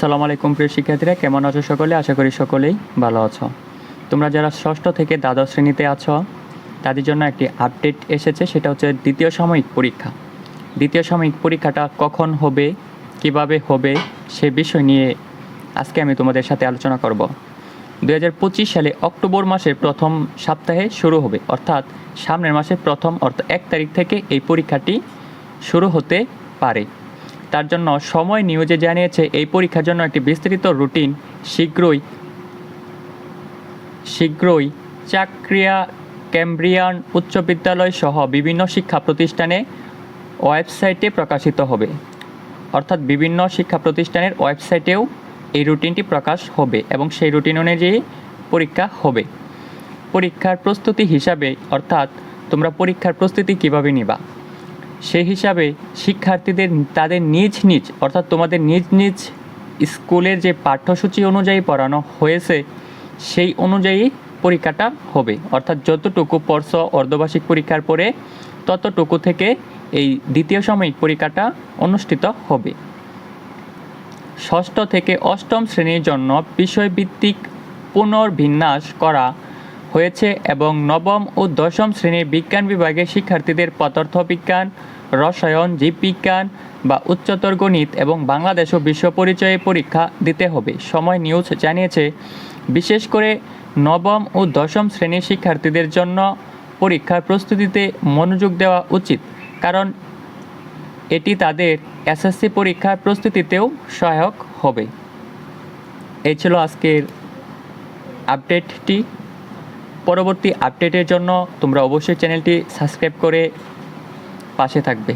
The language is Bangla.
আসসালামু আলাইকুম প্রিয় শিক্ষার্থীরা, কেমন আছো সকলে? আশা করি সকলেই ভালো আছো। তোমরা যারা ষষ্ঠ থেকে দ্বাদশ শ্রেণীতে আছো, তাদের জন্য একটি আপডেট এসেছে, সেটা হচ্ছে দ্বিতীয় সাময়িক পরীক্ষা। দ্বিতীয় সাময়িক পরীক্ষাটা কখন হবে, কীভাবে হবে, সে বিষয় নিয়ে আজকে আমি তোমাদের সাথে আলোচনা করব। দু হাজার পঁচিশ সালে অক্টোবর মাসের প্রথম সপ্তাহে শুরু হবে, অর্থাৎ সামনের মাসের প্রথম, অর্থাৎ এক তারিখ থেকে এই পরীক্ষাটি শুরু হতে পারে। তার জন্য সময় নিউজে জানিয়েছে, এই পরীক্ষার জন্য একটি বিস্তৃত রুটিন। শীঘ্রই শীঘ্রই চাকরিয়া ক্যাম্ব্রিয়ান উচ্চ বিদ্যালয় সহ বিভিন্ন শিক্ষা প্রতিষ্ঠানে ওয়েবসাইটে প্রকাশিত হবে। অর্থাৎ বিভিন্ন শিক্ষা প্রতিষ্ঠানের ওয়েবসাইটেও এই রুটিনটি প্রকাশ হবে এবং সেই রুটিন অনুযায়ী পরীক্ষা হবে। পরীক্ষার প্রস্তুতি হিসাবে, অর্থাৎ তোমরা পরীক্ষার প্রস্তুতি কীভাবে নিবা? সেই হিসাবে শিক্ষার্থীদের তাদের নিজ নিজ, অর্থাৎ তোমাদের নিজ নিজ স্কুলের যে পাঠ্যসূচি অনুযায়ী পড়ানো হয়েছে, সেই অনুযায়ী পরীক্ষাটা হবে। অর্থাৎ যতটুকু পড়ছ অর্ধবার্ষিক পরীক্ষার পরে, ততটুকু থেকে এই দ্বিতীয় সাময়িক পরীক্ষাটা অনুষ্ঠিত হবে। ষষ্ঠ থেকে অষ্টম শ্রেণির জন্য বিষয়ভিত্তিক পুনর্বিন্যাস করা হয়েছে এবং নবম ও দশম শ্রেণির বিজ্ঞান বিভাগে শিক্ষার্থীদের পদার্থবিজ্ঞান, রসায়ন, জীববিজ্ঞান বা উচ্চতর গণিত এবং বাংলাদেশ ও বিশ্ব পরিচয়ে পরীক্ষা দিতে হবে। সময় নিউজ জানিয়েছে, বিশেষ করে নবম ও দশম শ্রেণির শিক্ষার্থীদের জন্য পরীক্ষার প্রস্তুতিতে মনোযোগ দেওয়া উচিত, কারণ এটি তাদের এসএসসি পরীক্ষার প্রস্তুতিতেও সহায়ক হবে। এই ছিল আজকের আপডেটটি। পরবর্তী আপডেটের জন্য তোমরা অবশ্যই চ্যানেলটি সাবস্ক্রাইব করে পাশে থাকবে।